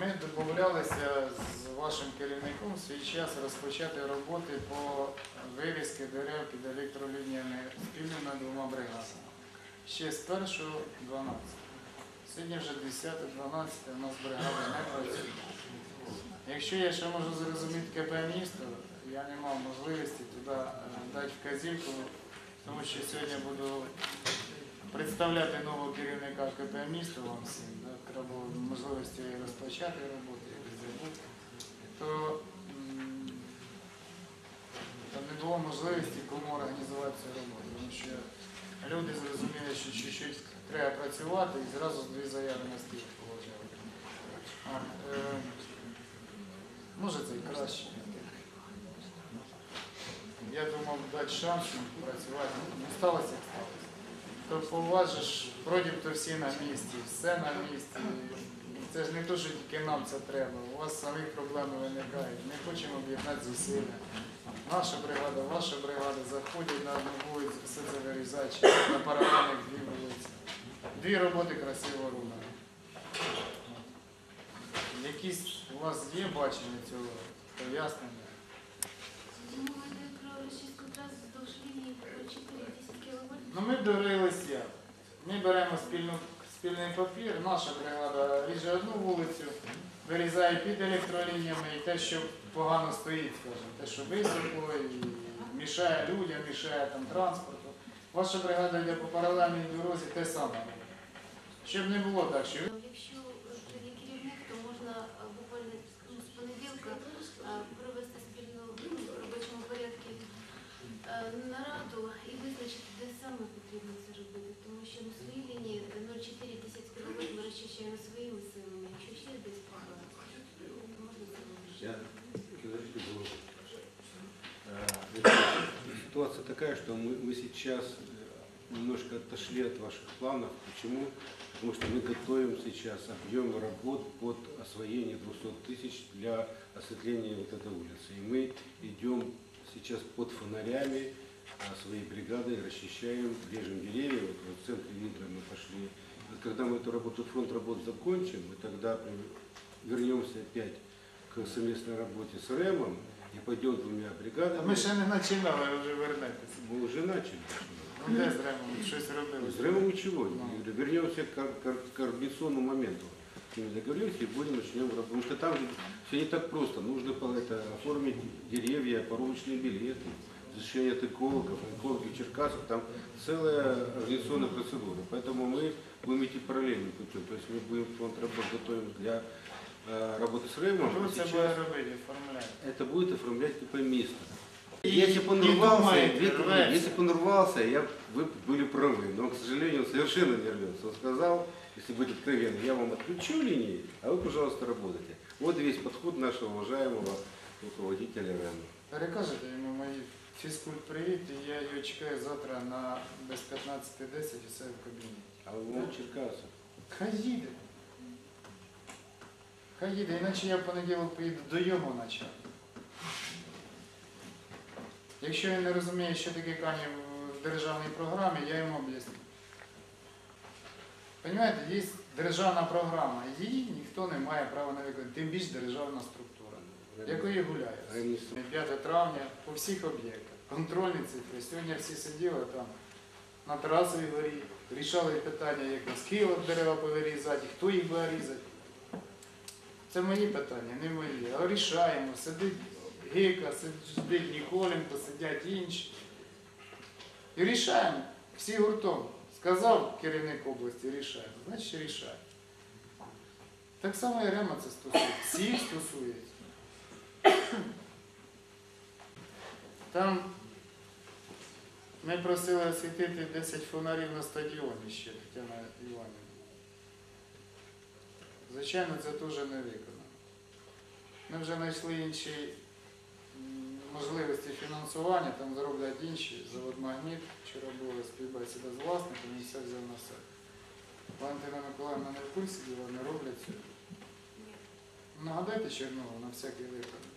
Ми домовлялися з вашим керівником в свій час розпочати роботи по вивізки дерев під електролініями спільно двома бригадами. Ще з 1 12. Сьогодні вже 10 12 у нас бригади не працює. Якщо я ще можу зрозуміти КП місто, я не мав можливості туди е, дати вказівку, тому що сьогодні буду представляти нового керівника КП міста вам всім, було можливості розпочати роботу, забути, то, не було можливості кому організувати цю роботу, тому що люди зрозуміли, що чуть-чуть треба працювати і зразу дві заяви на стіл положили. Е, може це і краще. Я думав дати шанс працювати, не сталося як сталося. То поважиш, вроді то всі на місці, все на місці. Це ж не то, що тільки нам це треба. У вас самих проблем виникають. Ми хочемо об'єднати зусилля. Наша бригада, ваша бригада заходять на одну вулицю, все це вирізають, на паралельних дві вулиці. Дві роботи красиво робимо. Якісь у вас є бачення цього пояснення? Мова йде про російську трасу вздовж лінії 4-10 кілометрів. Ну ми дивилися як. Ми беремо спільну, спільний папір, наша бригада ріже одну вулицю, вирізає під електролініями і те, що погано стоїть, скажімо, те, що висохло і мішає людям, мішає там транспорту. Ваша бригада йде по паралельній дорозі, те саме. Щоб не було так, що Тому що на своїй лінії 0,4-10 км ми розчищаємо своїми силами. Якщо ще десь проблема, то можна це робити. Я, подождите, было. Э, Ситуация такая, что мы, мы сейчас э, немножко отошли от ваших планов. Почему? Потому что мы готовим сейчас объем работ под освоение 200 тысяч для осветления вот этой улицы. И мы идем сейчас под фонарями а, своей бригадой, расчищаем, режем деревья. Вот, вот в центре Видра мы пошли. Вот когда мы эту работу, фронт работ закончим, мы тогда вернемся опять к совместной работе с РЭМом и пойдем двумя бригадами. ми ще не починали, ви вже вернетеся. Мы уже начали. Ну де з Ремом щось робили? С РЭМом ничего. Я говорю, Вернемся к, кор- к координационному моменту. С ними договоримся и будем начнем работать. Потому что там все не так просто. Нужно по- это, оформить деревья, поровочные билеты, защищение от экологов, экологи Черкасов. Там целая организационная процедура. Поэтому мы будем идти параллельным путем. То есть мы будем фонд работ готовим для э, работы с а це сейчас-? Это будет оформлять КП место. И Если бы он рвался, думает если бы он рвался, я, вы были правы. Но, к сожалению, он совершенно не рвется. Он сказал, если быть откровенным, я вам отключу линии, а вы, пожалуйста, работайте. Вот весь подход нашего уважаемого руководителя РЭН. Перекажете йому мої фізкульт привіт, і я його чекаю завтра на без 15.10 у себе в кабінеті. А он Черкасов. Хай їде. Хай їде, іначе я в понеділок поїду до його начальника. Якщо він не розуміє, що таке кані в державній програмі, я йому об'ясню. Понимаєте, є державна програма, її ніхто не має права на виконати, тим більш державна структура, якої с- 5 травня по всіх об'єктах. Контрольні цифри. Сьогодні всі сиділи там на Тарасовій горі, рішали питання, як з Києва дерева повирізати, хто їх буде різати. Це мої питання, не мої. А рішаємо. Сидить Гіка, сидить Ніколенко, сидять інші. І рішаємо. Всі гуртом. Сказав керівник області, рішаємо. Значить рішаємо. Так само і Рема це стосується. Всіх стосується. Там ми просили освітити 10 фонарів на стадіоні ще, Тетяна Іванівна. Звичайно, це теж не виконано. Ми вже знайшли інші можливості фінансування, там зроблять інші, завод Магніт, вчора була співбесіда з власником, він все взяв на себе. Валентина Миколаївна не в курсі діла, не роблять цього. Нагадайте Чернову на всякий випадок.